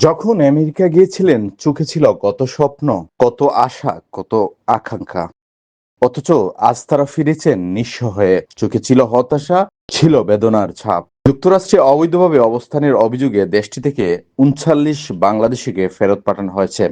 যখন আমেরিকা গিয়েছিলেন, চোখে ছিল কত স্বপ্ন, কত আশা, কত আকাঙ্ক্ষা। অথচ আজ তারা ফিরেছেন নিঃস্ব হয়ে। চোখে ছিল হতাশা, ছিল বেদনার ছাপ। যুক্তরাষ্ট্রে অবৈধভাবে অবস্থানের অভিযোগে দেশটি থেকে উনচল্লিশ বাংলাদেশিকে ফেরত পাঠানো হয়েছে।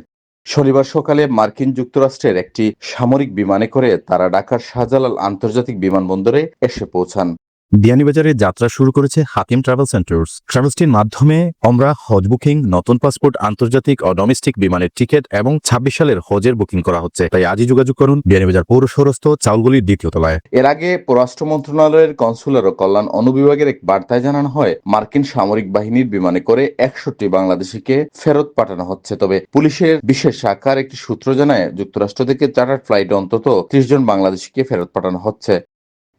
শনিবার সকালে মার্কিন যুক্তরাষ্ট্রের একটি সামরিক বিমানে করে তারা ঢাকার শাহজালাল আন্তর্জাতিক বিমানবন্দরে এসে পৌঁছান। বিয়ানীবাজারে যাত্রা শুরু করেছে হাকিম ট্রাভেল সেন্টার্স। ট্রাভেলসটির মাধ্যমে আমরা হজ বুকিং, নতুন পাসপোর্ট, আন্তর্জাতিক ও ডোমেস্টিক বিমানের টিকিট এবং ছাব্বিশ সালের হজের বুকিং করা হচ্ছে। তাই আজই যোগাযোগ করুন বিয়ানীবাজার পৌর শহরস্থ চাউলগুলির দ্বিতীয় তলায়। এর আগে পররাষ্ট্র মন্ত্রণালয়ের কনসুলার ও কল্যাণ অনুবিভাগের এক বার্তায় জানানো হয়, মার্কিন সামরিক বাহিনীর বিমানে করে একষট্টি বাংলাদেশিকে ফেরত পাঠানো হচ্ছে। তবে পুলিশের বিশেষ শাখার একটি সূত্র জানায়, যুক্তরাষ্ট্র থেকে চার্টার ফ্লাইটে অন্তত ত্রিশ জন বাংলাদেশিকে ফেরত পাঠানো হচ্ছে।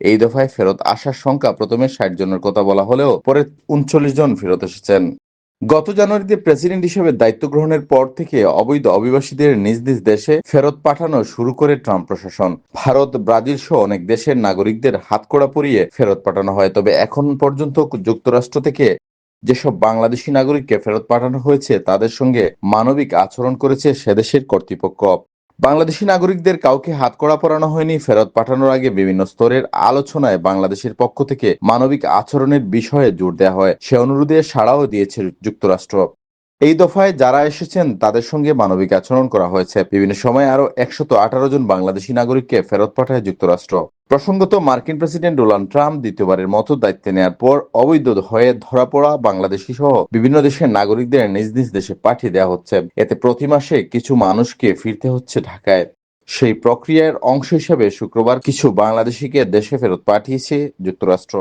এই দফায় ফেরত আসার সংখ্যা প্রথমে ষাট জনের কথা বলা হলেও পরে উনচল্লিশ জন ফেরত এসেছেন। গত জানুয়ারিতে প্রেসিডেন্ট হিসেবে দায়িত্ব গ্রহণের পর থেকে অবৈধ অভিবাসীদের নিজ নিজ দেশে ফেরত পাঠানো শুরু করে ট্রাম্প প্রশাসন। ভারত, ব্রাজিল সহ অনেক দেশের নাগরিকদের হাতকড়া পরিয়ে ফেরত পাঠানো হয়। তবে এখন পর্যন্ত যুক্তরাষ্ট্র থেকে যেসব বাংলাদেশি নাগরিককে ফেরত পাঠানো হয়েছে, তাদের সঙ্গে মানবিক আচরণ করেছে সেদেশের কর্তৃপক্ষ। বাংলাদেশি নাগরিকদের কাউকে হাতকড়া পরানো হয়নি, ফেরত পাঠানোর আগে বিভিন্ন স্তরের আলোচনায় বাংলাদেশের পক্ষ থেকে মানবিক আচরণের বিষয়ে জোর দেওয়া হয়। সে অনুরোধে সাড়াও দিয়েছে যুক্তরাষ্ট্র। এই দফায় যারা এসেছেন, তাদের সঙ্গে মানবিক আচরণ করা হয়েছে। বিভিন্ন সময় আরও একশত আঠারো জন বাংলাদেশি নাগরিককে ফেরত পাঠায় যুক্তরাষ্ট্র। প্রসঙ্গত, মার্কিন প্রেসিডেন্ট ডোনাল্ড ট্রাম্প দ্বিতীয়বারের মতো দায়িত্ব নেওয়ার পর অবৈধ হয়ে ধরা পড়া বাংলাদেশি সহ বিভিন্ন দেশের নাগরিকদের নিজ নিজ দেশে পাঠিয়ে দেওয়া হচ্ছে। এতে প্রতি মাসে কিছু মানুষকে ফিরতে হচ্ছে ঢাকায়। সেই প্রক্রিয়ার অংশ হিসেবে শুক্রবার কিছু বাংলাদেশিকে দেশে ফেরত পাঠিয়েছে যুক্তরাষ্ট্র।